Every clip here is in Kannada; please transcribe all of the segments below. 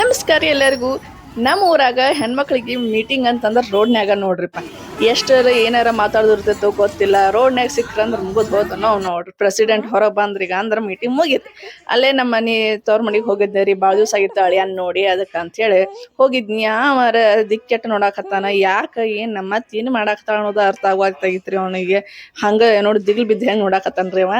ನಮಸ್ಕಾರ ರೀ ಎಲ್ಲರಿಗೂ. ನಮ್ಮ ಊರಾಗ ಹೆಣ್ಮಕ್ಳಿಗೆ ಮೀಟಿಂಗ್ ಅಂತಂದ್ರೆ ರೋಡ್ನ್ಯಾಗ ನೋಡ್ರಿಪ್ಪ. ಎಷ್ಟರ ಏನಾರ ಮಾತಾಡೋದಿರ್ತೈತೋ ಗೊತ್ತಿಲ್ಲ. ರೋಡ್ನ್ಯಾಗ ಸಿಕ್ಕ್ರೆ ಮುಗಿದ್ ಹೋತ ನಾವು ನೋಡ್ರಿ. ಪ್ರೆಸಿಡೆಂಟ್ ಹೊರಗೆ ಬಂದ್ರೀಗ ಅಂದ್ರೆ ಮೀಟಿಂಗ್ ಮುಗೀತು. ಅಲ್ಲೇ ನಮ್ಮ ಮನೆ ತವ್ರ ಮನೆಗೆ ಹೋಗಿದ್ದೆ ರೀ ಭಾಳ ದಿವಸ ಆಗಿತ್ತು ಅಳಿಯನ್ ನೋಡಿ ಅದಕ್ಕೆ ಅಂತೇಳಿ ಹೋಗಿದ್ನಿ. ಯಾವ ದಿಕ್ಕೆಟ್ಟು ನೋಡಾಕತ್ತಾನ. ಯಾಕೆ ಏನು ನಮ್ಮ ಮತ್ತೆ ಏನು ಅನ್ನೋದು ಅರ್ಥ ಆಗೋಗ್ತಾಗಿತ್ರಿ ಅವನಿಗೆ. ಹಂಗೆ ನೋಡಿ ದಿಗ್ಲು ಬಿದ್ದು ಹೆಂಗೆ ನೋಡಾಕತ್ತಾನ ರೀ ಅವ.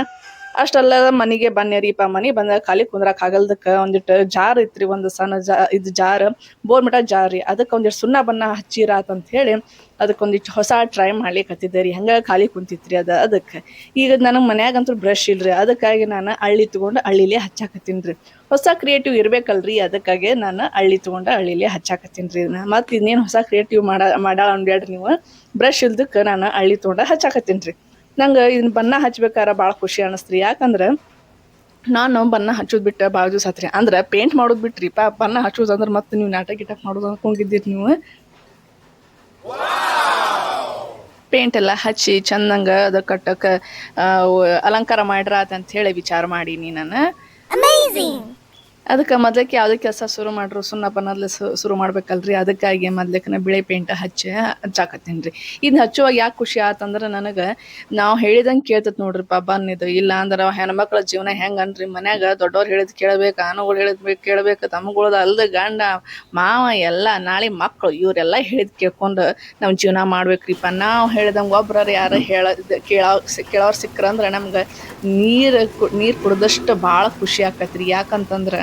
ಅಷ್ಟಲ್ಲ ಮನಿಗೆ ಬನ್ನೇರಿಪ್ಪ ಮನೆ ಬಂದ ಖಾಲಿ ಕುಂದ್ರಕ್ ಆಗಲ್ದಕ್ಕ. ಒಂದಿಟ್ಟು ಜಾರ್ ಇತ್ರಿ, ಒಂದು ಸಣ್ಣ ಜಾ, ಇದು ಜಾರ್. ಬೋರ್ಮಿಟ ಜಾರ್ ರೀ. ಅದಕ್ಕೆ ಒಂದಿಷ್ಟು ಸುಣ್ಣ ಬಣ್ಣ ಹಚ್ಚಿರಾತ್ ಅಂತ ಹೇಳಿ ಅದಕ್ಕೆ ಒಂದಿಷ್ಟು ಹೊಸ ಟ್ರೈ ಮಾಡ್ಲಿಕ್ಕೆ ರೀ. ಹಂಗೆ ಖಾಲಿ ಕುಂತಿತ್ರಿ ಅದು, ಅದಕ್ಕೆ. ಈಗ ನನಗೆ ಮನ್ಯಾಗಂತೂ ಬ್ರಷ್ ಇಲ್ರಿ. ಅದಕ್ಕಾಗಿ ನಾನು ಹಳ್ಳಿ ತಗೊಂಡು ಹಳ್ಳಿಲೇ ಹಚ್ಚಾಕತ್ತೀನಿ ರೀ. ಹೊಸ ಕ್ರಿಯೇಟಿವ್ ಇರ್ಬೇಕಲ್ರಿ. ಅದಕ್ಕಾಗಿ ನಾನು ಹಳ್ಳಿ ತೊಗೊಂಡು ಹಳ್ಳಿಲೇ ಹಚ್ಚಾಕತ್ತೀನಿ ರೀ. ಮತ್ತೆ ಇನ್ನೇನು ಹೊಸ ಕ್ರಿಯೇಟಿವ್ ಮಾಡ ಮಾಡ ಅಂದ್ಯಾಡ್ರಿ ನೀವು. ಬ್ರಷ್ ಇಲ್ದಕ್ಕೆ ನಾನು ಹಳ್ಳಿ ತೊಗೊಂಡು ಹಚ್ಚಾಕತ್ತೀನಿ ರೀ. ನಂಗೆ ಇದನ್ನ ಬಣ್ಣ ಹಚ್ಬೇಕಾರ ಭಾಳ ಖುಷಿ ಅನಿಸ್ತ್ರಿ. ಯಾಕಂದ್ರೆ ನಾನು ಬಣ್ಣ ಹಚ್ಚೋದು ಬಿಟ್ಟು ಭಾಳ ದಿವಸ ಆತ್ರಿ. ಅಂದ್ರೆ ಪೇಂಟ್ ಮಾಡೋದು ಬಿಟ್ರಿ. ಪಾ ಬಣ್ಣ ಹಚ್ಚೋದು ಅಂದ್ರೆ ಮತ್ತೆ ನೀವು ನಾಟಕ ಗಿಟಕ್ ಮಾಡೋದು ಅನ್ಕೊಂಡಿದ್ದೀರಿ ನೀವು. ಪೇಂಟ್ ಎಲ್ಲ ಹಚ್ಚಿ ಚಂದಂಗ ಅದ ಕಟ್ಟಕ್ಕೆ ಅಲಂಕಾರ ಮಾಡ್ರ ಅಂತ ಹೇಳಿ ವಿಚಾರ ಮಾಡೀನಿ ನಾನು. ಅದಕ್ಕೆ ಮೊದಲಕ್ಕೆ ಯಾವುದೇ ಕೆಲಸ ಶುರು ಮಾಡ್ರು ಸುಣ್ಣ ಬನ್ನದ್ಲೆ ಶುರು ಮಾಡ್ಬೇಕಲ್ರಿ. ಅದಕ್ಕಾಗಿ ಮೊದ್ಲಕ್ಕೆ ಬಿಳಿ ಪೇಂಟ್ ಹಚ್ಚಿ ಹಚ್ಚಾಕತ್ತೀನಿ ರೀ ಇದನ್ನ ಹಚ್ಚುವಾಗ ಯಾಕೆ ಖುಷಿ ಆತಂದ್ರೆ ನನಗೆ ನಾವು ಹೇಳಿದಂಗೆ ಕೇಳ್ತೈತೆ ನೋಡ್ರಿಪ್ಪ ಬನ್ನಿದು ಇಲ್ಲ ಅಂದ್ರೆ ಹೆಣ್ಮಕ್ಳ ಜೀವನ ಹೆಂಗೆ ಅನ್ರಿ ಮನ್ಯಾಗ ದೊಡ್ಡವ್ರು ಹೇಳಿದ್ ಕೇಳಬೇಕು ಆನುಗಳು ಹೇಳಿದ್ ಕೇಳಬೇಕು, ತಮ್ಮಗಳದ ಅಲ್ದ ಗಂಡ, ಮಾವ ಎಲ್ಲ, ನಾಳೆ ಮಕ್ಕಳು ಇವರೆಲ್ಲ ಹೇಳಿದ್ ಕೇಳ್ಕೊಂಡು ನಾವು ಜೀವನ ಮಾಡ್ಬೇಕ್ರಿಪ್ಪ ನಾವು ಹೇಳಿದಂಗೆ ಒಬ್ರ ಯಾರು ಹೇಳ ಕೇಳೋ, ಕೇಳೋರು ಸಿಕ್ಕ್ರಂದ್ರೆ ನಮ್ಗೆ ನೀರು ನೀರು ಕುಡ್ದಷ್ಟು ಭಾಳ ಖುಷಿ ಆಕತ್ರಿ. ಯಾಕಂತಂದ್ರೆ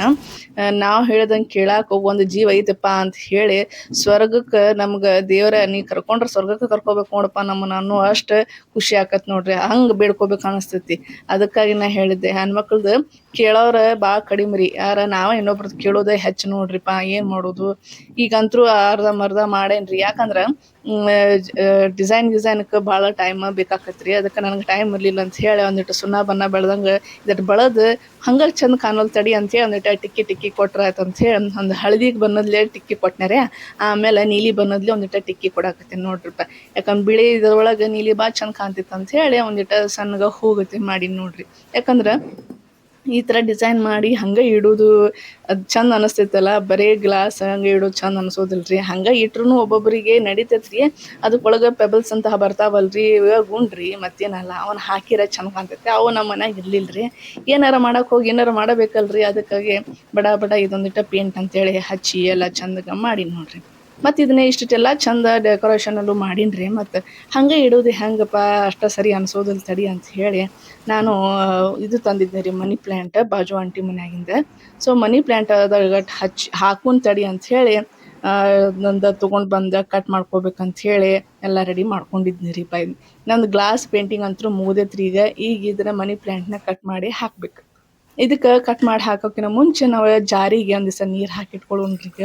ನಾವು ಹೇಳಿದಂಗೆ ಕೇಳಾಕ ಒಂದು ಜೀವ ಐತಪ್ಪ ಅಂತ ಹೇಳಿ ಸ್ವರ್ಗಕ್ಕೆ ನಮ್ಗೆ ದೇವ್ರ ನೀ ಕರ್ಕೊಂಡ್ರೆ ಸ್ವರ್ಗಕ್ಕೆ ಕರ್ಕೋಬೇಕು ನೋಡಪ್ಪ ನಮ್ಮನ್ನ ಅನ್ನೋ ಅಷ್ಟು ಖುಷಿ ಆಕತ್ ನೋಡ್ರಿ. ಹಂಗೆ ಬೇಡ್ಕೋಬೇಕು ಅನಿಸ್ತೈತಿ. ಅದಕ್ಕಾಗಿ ನಾ ಹೇಳಿದ್ದೆ. ಹೆಣ್ಮಕ್ಳದ್ದು ಕೇಳೋರ ಭಾಳ ಕಡಿಮೆ ರೀ. ಯಾರ ನಾವೇ ಇನ್ನೊಬ್ರದ್ದು ಕೇಳೋದೇ ಹೆಚ್ಚು ನೋಡ್ರಿಪ್ಪ ಏನು ಮಾಡೋದು? ಈಗಂತರೂ ಅರ್ಧ ಮರ್ಧ ಮಾಡೇನ್ರಿ. ಯಾಕಂದ್ರೆ ಡಿಸೈನ್ ಗಿಸೈನ್ಗೆ ಭಾಳ ಟೈಮ್ ಬೇಕಾಕತ್ರಿ. ಅದಕ್ಕೆ ನನಗೆ ಟೈಮ್ ಇರಲಿಲ್ಲ ಅಂತ ಹೇಳಿ ಒಂದಿಟ್ಟು ಸುಣ್ಣ ಬಣ್ಣ ಬೆಳ್ದಂಗೆ ಇದಟ್ಟು ಬಳದು ಹಂಗೆ ಚಂದ ಕಾಣೋಲ್ ತಡಿ ಅಂತೇಳಿ ಒಂದಿಟ್ಟು ಟಿಕ್ಕಿ ಟಿಕ್ಕಿ ಕೊಟ್ರ ಆಯ್ತು ಅಂತ ಹೇಳಿ ಒಂದು ಹಳದಿಗೆ ಬನ್ನದ್ಲೇ ಟಿಕ್ಕಿ ಕೊಟ್ನಾರೆ ಆಮೇಲೆ ನೀಲಿ ಬನ್ನದ್ಲೆ ಒಂದಿಟ್ಟು ಟಿಕ್ಕಿ ಕೊಡಾಕತ್ತೀನಿ ನೋಡ್ರಿಪ್ಪ ಯಾಕಂದ್ರೆ ಬಿಳಿ ಇದ್ರೊಳಗೆ ನೀಲಿ ಭಾಳ ಚಂದ ಕಾಣ್ತಿತ್ತು ಅಂತ ಹೇಳಿ ಒಂದಿಟ್ಟು ಸಣ್ಣಗೆ ಹೋಗತಿ ಮಾಡಿ ನೋಡ್ರಿ. ಯಾಕಂದ್ರೆ ಈ ಥರ ಡಿಸೈನ್ ಮಾಡಿ ಹಂಗೆ ಇಡೋದು ಅದು ಚಂದ ಅನಿಸ್ತೈತಲ್ಲ, ಬರೀ ಗ್ಲಾಸ್ ಹಂಗೆ ಇಡೋದು ಚಂದ ಅನ್ಸೋದಿಲ್ರಿ. ಹಂಗೆ ಇಟ್ರೂ ಒಬ್ಬೊಬ್ಬರಿಗೆ ನಡಿತೈತ್ರಿ ಅದಕ್ಕೊಳಗೆ ಪೆಬಲ್ಸ್ ಅಂತ ಬರ್ತಾವಲ್ರಿ, ಇವಾಗ ಗುಂಡ್ರಿ ಮತ್ತೇನಲ್ಲ, ಅವನು ಹಾಕಿರ ಚಂದ ಕಾಣ್ತೈತೆ, ಅವು ನಮ್ಮ ಮನೆಯಾಗ ಇರಲಿಲ್ಲ ರೀ ಏನಾರ ಮಾಡೋಕೆ ಹೋಗಿ ಏನಾರ ಮಾಡಬೇಕಲ್ರಿ, ಅದಕ್ಕಾಗಿ ಬಡ ಬಡ ಇದೊಂದಿಟ್ಟ ಪೇಂಟ್ ಅಂತೇಳಿ ಹಚ್ಚಿ ಎಲ್ಲ ಚಂದಗೆ ಮಾಡಿ ನೋಡ್ರಿ. ಮತ್ತು ಇದನ್ನ ಇಷ್ಟಿಟ್ಟೆಲ್ಲ ಚಂದ ಡೆಕೋರೇಷನಲ್ಲೂ ಮಾಡೀನಿ ಮತ್ತು ಹಂಗೆ ಇಡೋದು ಹೆಂಗಪ್ಪ, ಅಷ್ಟ ಸರಿ ಅನ್ಸೋದಿಲ್ಲ ತಡಿ ಅಂತ ಹೇಳಿ ನಾನು ಇದು ತಂದಿದ್ದೆ ರೀ ಮನಿ ಪ್ಲ್ಯಾಂಟ್ ಬಾಜು ಆಂಟಿ ಮನ್ಯಾಗಿಂದ. ಸೊ ಮನಿ ಪ್ಲ್ಯಾಂಟ್ ಅದಾಗ ಹಚ್ಚಿ ಹಾಕುನ್ ತಡಿ ಅಂತ ಹೇಳಿ ನಂದು ತೊಗೊಂಡು ಬಂದ ಕಟ್ ಮಾಡ್ಕೋಬೇಕಂತ ಹೇಳಿ ಎಲ್ಲ ರೆಡಿ ಮಾಡ್ಕೊಂಡಿದ್ನಿ ರೀ ಪೈ. ನಂದು ಗ್ಲಾಸ್ ಪೇಂಟಿಂಗ್ ಅಂತೂ ಮುಗ್ದೈತ್ರಿ ಈಗ ಈಗ ಇದನ್ನ ಮನಿ ಪ್ಲ್ಯಾಂಟ್ನ ಕಟ್ ಮಾಡಿ ಹಾಕ್ಬೇಕು. ಇದಕ್ಕೆ ಕಟ್ ಮಾಡಿ ಹಾಕೋಕ್ಕಿಂತ ಮುಂಚೆ ನಾವು ಜಾರಿಗೆ ಒಂದು ದಿವಸ ನೀರು ಹಾಕಿಟ್ಕೊಳ್ಳೋನ್ರೀಗ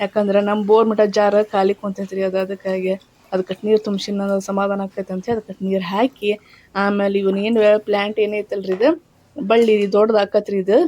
ಯಾಕಂದ್ರೆ ನಮ್ಮ ಬೋರ್ ಮಟ ಜಾರ ಖಾಲಿ ಕುಂತೈತ್ರಿ, ಅದು ಅದಕ್ಕಾಗಿ ಅದಕ್ಕೆ ನೀರು ತುಂಬಿಸಿ ಸಮಾಧಾನ ಆಗ್ತೈತೆ ಅಂತ ಅದಕ್ಕೆ ನೀರು ಹಾಕಿ ಆಮೇಲೆ ಇವನೇನು ಪ್ಲ್ಯಾಂಟ್ ಏನೈತಲ್ರಿ ಇದು? ಬಳ್ಳಿ ದೊಡ್ಡದು ಆಕತ್ರಿ ಇದು.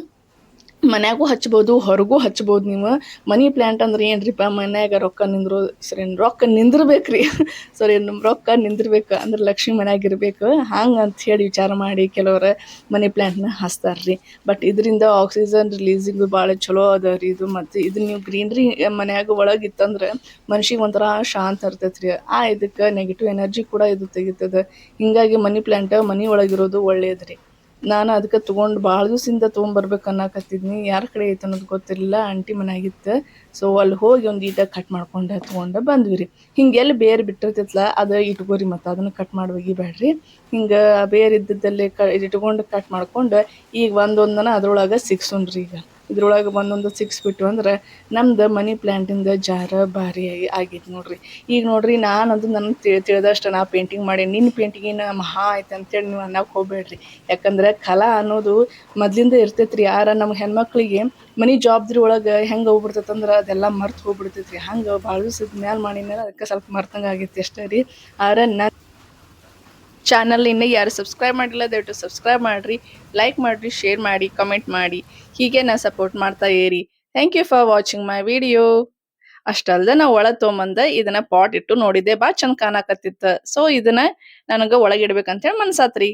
ಮನ್ಯಾಗೂ ಹಚ್ಬೋದು, ಹೊರಗೂ ಹಚ್ಬೋದು ನೀವು. ಮನಿ ಪ್ಲ್ಯಾಂಟ್ ಅಂದ್ರೆ ಏನ್ರಿಪ್ಪ ಮನ್ಯಾಗ ರೊಕ್ಕ ನಿಂದ್ರು ಸರಿ, ರೊಕ್ಕ ನಿಂದಿರ್ಬೇಕ್ರಿ. ಸರಿ, ನಮ್ ರೊಕ್ಕ ನಿಂದಿರ್ಬೇಕು ಅಂದ್ರೆ ಲಕ್ಷ್ಮಿ ಮನ್ಯಾಗ ಇರ್ಬೇಕು. ಹಂಗೆ ಅಂತ ಹೇಳಿ ವಿಚಾರ ಮಾಡಿ ಕೆಲವರು ಮನಿ ಪ್ಲ್ಯಾಂಟ್ನ ಹಚ್ತಾರ್ರಿ. ಬಟ್ ಇದರಿಂದ ಆಕ್ಸಿಜನ್ ರಿಲೀಸಿಂಗ್ ಭಾಳ ಚಲೋ ಅದ ರೀ ಇದು. ಮತ್ತು ಇದು ನೀವು ಗ್ರೀನ್ರಿ ಮನ್ಯಾಗ ಒಳಗೆ ಇತ್ತಂದ್ರೆ ಮನ್ಸಿಗೆ ಒಂಥರ ಶಾಂತ ಇರ್ತೈತೆ ರೀ ಆ ಇದಕ್ಕೆ ನೆಗೆಟಿವ್ ಎನರ್ಜಿ ಕೂಡ ಇದು ತೆಗಿತದೆ. ಹಿಂಗಾಗಿ ಮನಿ ಪ್ಲ್ಯಾಂಟ್ ಮನೆ ಒಳಗಿರೋದು ಒಳ್ಳೆಯದ್ರಿ ರೀ ನಾನು ಅದಕ್ಕೆ ತೊಗೊಂಡು ಭಾಳ ದಿವಸದಿಂದ ತೊಗೊಂಬರ್ಬೇಕು ಅನ್ನಕತ್ತಿದ್ನಿ. ಯಾರ ಕಡೆ ಐತೆ ಅನ್ನೋದು ಗೊತ್ತಿರಲಿಲ್ಲ. ಆಂಟಿ ಮನೆಯಾಗಿತ್ತು. ಸೊ ಅಲ್ಲಿ ಹೋಗಿ ಒಂದು ಈಟ ಕಟ್ ಮಾಡ್ಕೊಂಡು, ತೊಗೊಂಡು ಬಂದ್ವಿ ರೀ. ಹಿಂಗೆ ಎಲ್ಲಿ ಬೇರೆ ಬಿಟ್ಟಿರ್ತೈತಲ್ಲ ಅದು ಇಟ್ಕೋರಿ ಮತ್ತು ಅದನ್ನು ಕಟ್ ಮಾಡಿ ಒಗಿಬೇಡ್ರಿ. ಹಿಂಗೆ ಬೇರೆ ಇದ್ದದ್ದಲ್ಲಿ ಕ ಇಟ್ಕೊಂಡು ಕಟ್ ಮಾಡ್ಕೊಂಡು ಈಗ ಒಂದೊಂದನ ಅದರೊಳಗೆ ಸಿಕ್ಸೋಣ್ರಿ ಈಗ. ಇದ್ರೊಳಗೆ ಒಂದೊಂದು ಸಿಕ್ಸ್ಬಿಟ್ಟು ಅಂದ್ರೆ ನಮ್ದು ಮನಿ ಪ್ಲ್ಯಾಂಟಿಂದ ಜಾರ ಭಾರಿ ಆಗಿ ಆಗೈತೆ ನೋಡ್ರಿ. ಈಗ ನೋಡ್ರಿ ನಾನು ಅದು ತಿಳಿ, ತಿಳಿದಷ್ಟು ನಾ ಪೇಂಟಿಂಗ್ ಮಾಡಿ ನಿನ್ನ ಪೇಂಟಿಂಗಿನ ಮಹಾ ಆಯ್ತು ಅಂತೇಳಿ ನೀವು ಅನ್ನಕ್ಕೆ ಹೋಗ್ಬೇಡ್ರಿ. ಯಾಕಂದ್ರೆ ಕಲಾ ಅನ್ನೋದು ಮೊದ್ಲಿಂದ ಇರ್ತೈತೆ ಯಾರ ನಮ್ಮ ಹೆಣ್ಮಕ್ಳಿಗೆ ಮನೆ ಜವಾಬ್ದಾರಿ ಒಳಗೆ ಹೆಂಗೆ ಹೋಗ್ಬಿಡ್ತೈತೆ ಅಂದ್ರೆ ಅದೆಲ್ಲ ಮರ್ತು ಹೋಗ್ಬಿಡ್ತೈತೆ ರೀ ಹಂಗೆ ಭಾಳ ದಿವ್ಸದ ಮ್ಯಾಲೆ ಮಾಡಿದ್ಮೇಲೆ ಅದಕ್ಕೆ ಸ್ವಲ್ಪ ಮರ್ತಂಗೆ ಆಗಿತ್ತು ಅಷ್ಟೇ ರೀ. ಆರ ನನ್ನ ಚಾನಲ್ ಇನ್ನೂ ಯಾರು ಸಬ್ಸ್ಕ್ರೈಬ್ ಮಾಡಿಲ್ಲ, ದಯವಿಟ್ಟು ಸಬ್ಸ್ಕ್ರೈಬ್ ಮಾಡಿರಿ ಲೈಕ್ ಮಾಡಿರಿ ಶೇರ್ ಮಾಡಿ ಕಮೆಂಟ್ ಮಾಡಿ. ಹೀಗೆ ನಾ ಸಪೋರ್ಟ್ ಮಾಡ್ತಾ ಇರಿ. Thank you for watching my video ಅಷ್ಟಲ್ದೆ ನಾ ಒಳಗೆ ತೊಗೊಂಬಂದ ಇದನ್ನ ಪಾಟ್ ಇಟ್ಟು ನೋಡಿದ್ದೆ ಭಾಳ ಚಂದ ಕಾಣಕತ್ತಿತ್ತು. ಸೊ ಇದನ್ನ ನನಗೆ ಒಳಗೆ ಇಡ್ಬೇಕಂತೇಳಿ ಮನ್ಸಾತ್ರಿ.